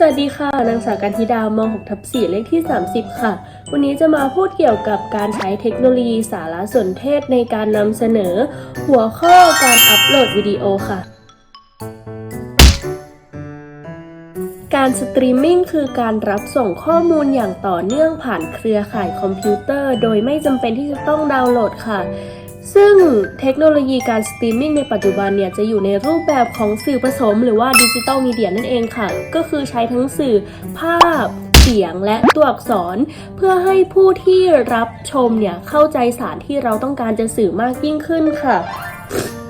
สวัสดีค่ะ นางสาวกันธิดามอง6ทับ4เลขที่ 30 ค่ะ วันนี้จะมาพูดเกี่ยวกับการใช้เทคโนโลยีสารสนเทศในการนำเสนอ หัวข้อการอัปโหลดวิดีโอค่ะการสตรีมมิ่งคือการรับส่งข้อมูลอย่างต่อเนื่องผ่านเครือข่ายคอมพิวเตอร์ โดยไม่จำเป็นที่จะต้องดาวน์โหลดค่ะ ซึ่งเทคโนโลยีการสตรีมมิ่งในปัจจุบันเนี่ยจะอยู่ในรูปแบบของสื่อผสม หรือว่าดิจิตอลมีเดียนั่นเองค่ะ ก็คือใช้ทั้งสื่อภาพเสียงและตัวอักษร เพื่อให้ผู้ที่รับชมเนี่ยเข้าใจสารที่เราต้องการจะสื่อมากยิ่งขึ้นค่ะ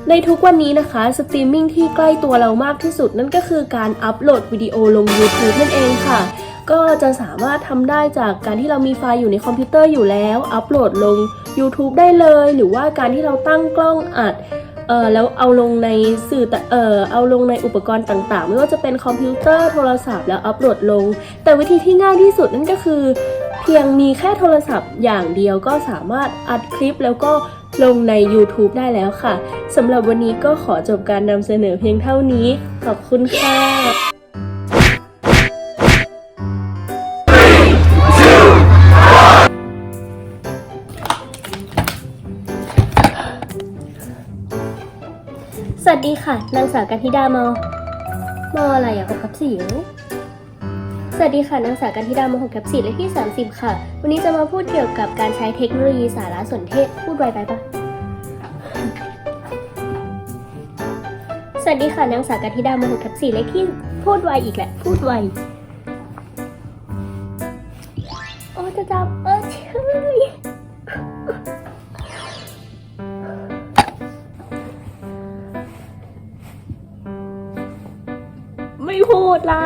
ในทุกวันนี้นะคะสตรีมมิ่งที่ใกล้ตัวเรามากที่สุดนั่นก็คือการอัปโหลดวิดีโอลง YouTube นั่นเองค่ะ ก็จะสามารถทำได้จากการที่เรามีไฟล์อยู่ในคอมพิวเตอร์อยู่แล้ว อัปโหลดลง YouTube ได้เลย หรือว่าการที่เราตั้งกล้องอัดเออแล้วเอาลงในสื่อแต่เออเอาลงในอุปกรณ์ต่างๆ ไม่ว่าจะเป็นคอมพิวเตอร์โทรศัพท์แล้วอัปโหลดลง แต่วิธีที่ง่ายที่สุดนั่นก็คือ เพียงมีแค่โทรศัพท์อย่างเดียวก็สามารถอัดคลิปแล้วก็ลงใน YouTube ได้แล้วค่ะสำหรับวันนี้ก็ขอจบการนำเสนอเพียงเท่านี้ ขอบคุณค่ะ สวัสดีค่ะ นางสาวกันธิดามอมออะไรอะหกกับสี่สวัสดีค่ะ นางสาวกันธิดามหกกับสี่เลขที่ 30 ค่ะ วันนี้จะมาพูดเกี่ยวกับการใช้เทคโนโลยีสารสนเทศ พูดไวไปปะสวัสดีค่ะ นางสาวกันธิดามหกกับสี่เลขที่พูดไวอีกแหละ พูดไว โอ้จะจับเออใช่ ไม่พูดล่ะ